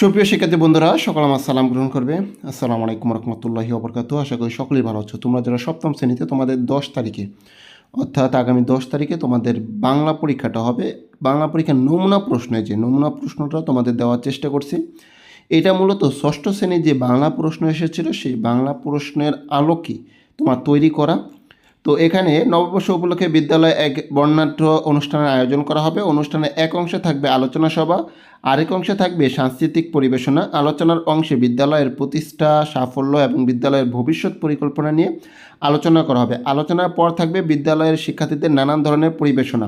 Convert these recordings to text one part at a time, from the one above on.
সুপ্রিয় শিক্ষার্থী বন্ধুরা, সকল আমার সালাম গ্রহণ করবে। আসসালামু আলাইকুম রহমতুল্লাহি অবরকাত আশা করি সকলেই ভালো আছো। তোমরা যারা সপ্তম শ্রেণীতে, তোমাদের দশ তারিখে, অর্থাৎ আগামী দশ তারিখে তোমাদের বাংলা পরীক্ষাটা হবে। বাংলা পরীক্ষার নমুনা প্রশ্নে যে, নমুনা প্রশ্নটা তোমাদের দেওয়ার চেষ্টা করছি। এটা মূলত ষষ্ঠ শ্রেণির যে বাংলা প্রশ্ন এসেছিল, সেই বাংলা প্রশ্নের আলোকে তোমার তৈরি করা। তো এখানে নববর্ষ উপলক্ষে বিদ্যালয়ে এক বর্ণাঢ্য অনুষ্ঠানের আয়োজন করা হবে। অনুষ্ঠানে এক অংশে থাকবে আলোচনা সভা, আরেক অংশে থাকবে সাংস্কৃতিক পরিবেশনা, আলোচনার অংশে বিদ্যালয়ের প্রতিষ্ঠা, সাফল্য এবং বিদ্যালয়ের ভবিষ্যৎ পরিকল্পনা নিয়ে আলোচনা করা হবে। আলোচনার পর থাকবে বিদ্যালয়ের শিক্ষার্থীদের নানান ধরনের পরিবেশনা।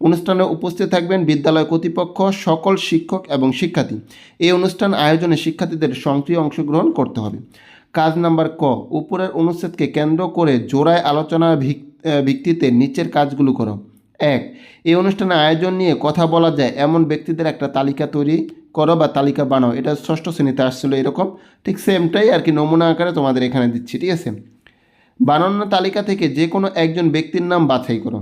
অনুষ্ঠানে উপস্থিত থাকবেন বিদ্যালয় কর্তৃপক্ষ, সকল শিক্ষক এবং শিক্ষার্থী। এই অনুষ্ঠান আয়োজনে শিক্ষার্থীদের সক্রিয় অংশগ্রহণ করতে হবে। কাজ নাম্বার ক, উপরের অনুচ্ছেদকে কেন্দ্র করে জোড়ায় আলোচনার ভিত্তিতে নিচের কাজগুলো করো। এক, এই অনুষ্ঠানে আয়োজন নিয়ে কথা বলা যায়। এমন ব্যক্তিদের একটা তালিকা তৈরি করো বা তালিকা বানাও। এটা ষষ্ঠ শ্রেণীতে আসছিল এরকম। ঠিক সেমটাই আর কি নমুনা আকারে তোমাদের এখানে দিচ্ছি, ঠিক আছে? বানানোর তালিকা থেকে যে কোনো একজন ব্যক্তির নাম বাছাই করো।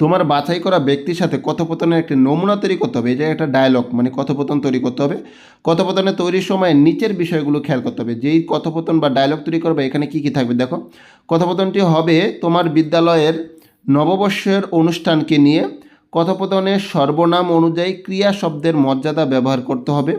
তোমার বাছাই করা ব্যক্তির সাথে কথোপকথনের একটি নমুনা তৈরি করতে হবে। এটা একটা ডায়লগ মানে কথোপকথন তৈরি করতে হবে। কথোপকথনের তৈরির সময় নিচের বিষয়গুলো খেয়াল করতে হবে। যেই কথোপকথন বা ডায়লগ তৈরি করবে, এখানে কি কি থাকবে দেখো। কথোপকথনটি হবে তোমার বিদ্যালয়ের নববর্ষের অনুষ্ঠানকে নিয়ে কথোপকথনের সর্বনাম অনুযায়ী ক্রিয়া শব্দের মর্যাদা ব্যবহার করতে হবে।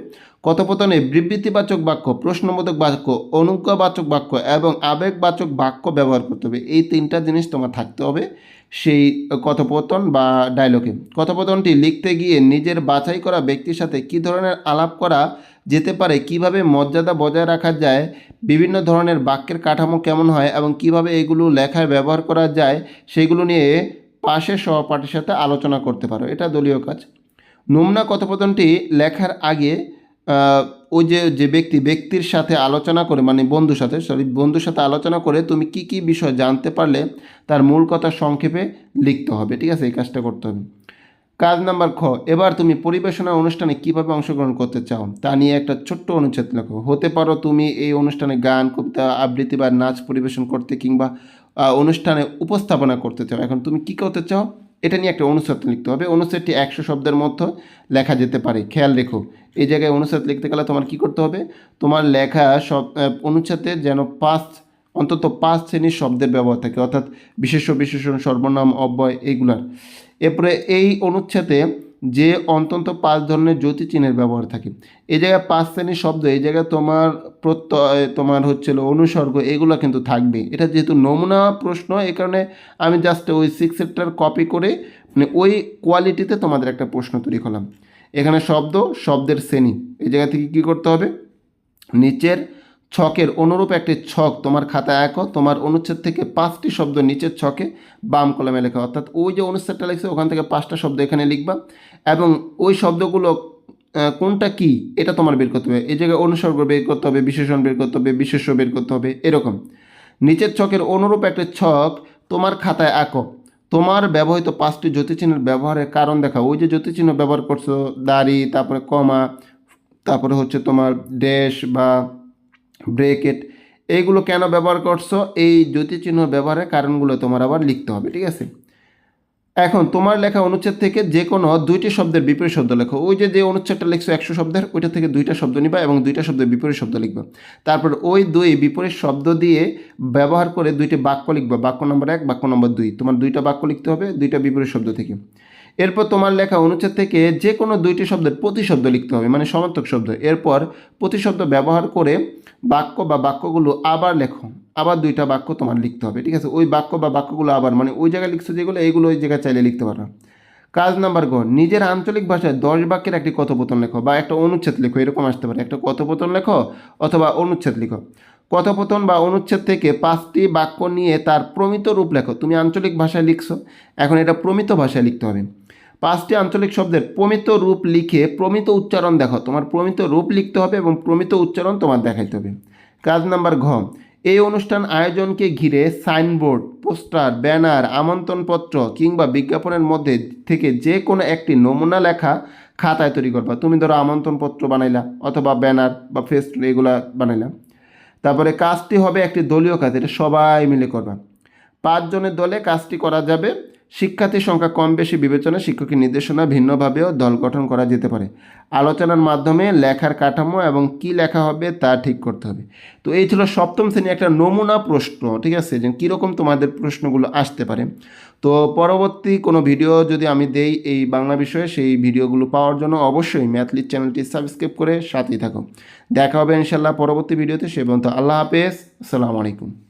কথোপকথনে বিবৃতিবাচক বাক্য, প্রশ্নবোধক বাক্য, অনুজ্ঞাবাচক বাক্য এবং আবেগবাচক বাক্য ব্যবহার করতে হবে। এই তিনটা জিনিস তোমার থাকতে হবে। সেই কথোপকথন বা ডায়লগে কথোপকথনটি লিখতে গিয়ে নিজের বাছাই করা ব্যক্তির সাথে কী ধরনের আলাপ করা যেতে পারে, কীভাবে মর্যাদা বজায় রাখা যায়, বিভিন্ন ধরনের বাক্যের কাঠামো কেমন হয় এবং কীভাবে এগুলো লেখায় ব্যবহার করা যায়, সেগুলো নিয়ে পাশের সহপাঠীর সাথে আলোচনা করতে পারো। এটা দলীয় কাজ। নমুনা কথোপকথনটি লেখার আগে ওই যে যে ব্যক্তি, ব্যক্তির সাথে আলোচনা করে মানে বন্ধুর সাথে সরি বন্ধুর সাথে আলোচনা করে তুমি কি কি বিষয় জানতে পারলে তার মূল কথা সংক্ষেপে লিখতে হবে, ঠিক আছে? এই কাজটা করতে হবে। কাজ নাম্বার খ, এবার তুমি পরিবেশনা অনুষ্ঠানে কীভাবে অংশগ্রহণ করতে চাও, তা নিয়ে একটা ছোট্ট অনুচ্ছেদ লেখো। হতে পারো তুমি এই অনুষ্ঠানে গান, কবিতা, আবৃত্তি বা নাচ পরিবেশন করতে কিংবা অনুষ্ঠানে উপস্থাপনা করতে চাও। এখন তুমি কি করতে চাও? এটা নিয়ে একটা অনুচ্ছেদ লিখতে হবে। অনুচ্ছেদটি একশো শব্দের মধ্যে লেখা যেতে পারে। খেয়াল রেখো, এই জায়গায় অনুচ্ছেদ লিখতে গেলে তোমার কি করতে হবে? তোমার লেখা সব অনুচ্ছেদে যেন পাঁচ, অন্তত পাঁচ শ্রেণির শব্দের ব্যবহার থাকে, অর্থাৎ বিশেষ বিশেষণ, সর্বনাম, অব্যয় এইগুলার এরপরে এই অনুচ্ছেদে যে অন্তত পাঁচ ধরনের জ্যোতি চিহ্নের ব্যবহার থাকে। এই জায়গায় পাঁচ শ্রেণির শব্দ, এই জায়গায় তোমার প্রত্যয়, তোমার হচ্ছিল অনুসর্গ, এগুলো কিন্তু থাকবে এটা যেহেতু নমুনা প্রশ্ন এই কারণে আমি জাস্ট ওই সিক্স সেক্টর কপি করে মানে ওই কোয়ালিটিতে তোমাদের একটা প্রশ্ন তৈরি করলাম। এখানে শব্দ, শব্দের শ্রেণি। এই জায়গা থেকে কী করতে হবে? নিচের ছকের অনুরূপ একটি ছক তোমার খাতায় আঁকো। তোমার অনুচ্ছেদ থেকে পাঁচটি শব্দ নিচের ছকে বাম কলমে লেখা। অর্থাৎ ওই যে অনুচ্ছেদটা লিখছে, ওখান থেকে পাঁচটা শব্দ এখানে লিখবা এবং ওই শব্দগুলো কোনটা কি, এটা তোমার বের করতে হবে। এই জায়গায় অনুসর্গ বের করতে হবে, বিশেষণ বের করতে হবে, বিশেষ্য বের করতে হবে, এরকম। নিচের ছকের অনুরূপ একটা ছক তোমার খাতায় আঁকো। তোমার ব্যবহৃত পাঁচটি জ্যোতিচিহ্নের ব্যবহারের কারণ দেখা ওই যে জ্যোতিচিহ্ন ব্যবহার করছ, দাড়ি, তারপরে কমা, তারপরে হচ্ছে তোমার ড্যাশ বা ব্রেকেট এইগুলো কেন ব্যবহার করছ? এই জ্যোতিচিহ্ন ব্যবহারের কারণগুলো তোমার আবার লিখতে হবে, ঠিক আছে? এখন তোমার লেখা অনুচ্ছেদ থেকে যে কোনো দুইটি শব্দের বিপরীত শব্দ লেখো। ওই যে যে অনুচ্ছেদটা লিখছো একশো শব্দের, ওইটা থেকে দুইটা শব্দ নিবা এবং দুইটা শব্দের বিপরীত শব্দ লিখবা। তারপর ওই দুই বিপরীত শব্দ দিয়ে ব্যবহার করে দুইটি বাক্য লিখবা। বাক্য নম্বর এক, বাক্য নম্বর দুই। তোমার দুইটা বাক্য লিখতে হবে, দুইটা বিপরীত শব্দ থেকে। এরপর তোমার লেখা অনুচ্ছেদ থেকে যে কোনো দুইটি শব্দের প্রতিশব্দ লিখতে হবে মানে সমার্থক শব্দ। এরপর প্রতিশব্দ ব্যবহার করে বাক্য বা বাক্যগুলো আবার লেখো। আবার দুইটা বাক্য তোমার লিখতে হবে, ঠিক আছে? ওই বাক্য বা বাক্যগুলো আবার মানে ওই জায়গায় লিখছো যেগুলো, এইগুলো ওই জায়গায় চাইলে লিখতে পারো। কাজ নাম্বার গ, নিজের আঞ্চলিক ভাষায় দশ বাক্যের একটি কথোপকথন লেখো বা একটা অনুচ্ছেদ লেখো, এরকম আসতে পারে। একটা কথোপকথন লেখো অথবা অনুচ্ছেদ লিখো। কথোপকথন বা অনুচ্ছেদ থেকে পাঁচটি বাক্য নিয়ে তার প্রমিত রূপ লেখো। তুমি আঞ্চলিক ভাষায় লিখছো, এখন এটা প্রমিত ভাষায় লিখতে হবে। পাঁচটি আঞ্চলিক শব্দের প্রমিত রূপ লিখে প্রমিত উচ্চারণ দেখো। তোমার প্রমিত রূপ লিখতে হবে এবং প্রমিত উচ্চারণ তোমার দেখাইতে হবে। কাজ নাম্বার ঘ। এই অনুষ্ঠান আয়োজনকে ঘিরে সাইনবোর্ড, পোস্টার, ব্যানার, আমন্ত্রণপত্র কিংবা বিজ্ঞাপনের মধ্যে থেকে যে কোনো একটি নমুনা লেখা খাতায় তৈরি করবা। তুমি ধরো আমন্ত্রণপত্র বানাইলা অথবা ব্যানার বা ফেস্ট এগুলা বানাইলা। তারপরে কাজটি হবে একটি দলীয় কাজ, এটা সবাই মিলে করবা। পাঁচজনের দলে কাজটি করা যাবে। শিক্ষার্থীর সংখ্যা কম বেশি বিবেচনা, শিক্ষকের নির্দেশনা ভিন্নভাবেও দল গঠন করা যেতে পারে। আলোচনার মাধ্যমে লেখার কাঠামো এবং কি লেখা হবে তা ঠিক করতে হবে। তো এই ছিল সপ্তম শ্রেণি একটা নমুনা প্রশ্ন, ঠিক আছে? যে কীরকম তোমাদের প্রশ্নগুলো আসতে পারে। তো পরবর্তী কোনো ভিডিও যদি আমি দেই এই বাংলা বিষয়ে, সেই ভিডিওগুলো পাওয়ার জন্য অবশ্যই ম্যাথলিট চ্যানেলটি সাবস্ক্রাইব করে সাথেই থাকো। দেখা হবে ইনশাল্লাহ পরবর্তী ভিডিওতে, সে পর্যন্ত আল্লাহ হাফেজ, আসসালামু আলাইকুম।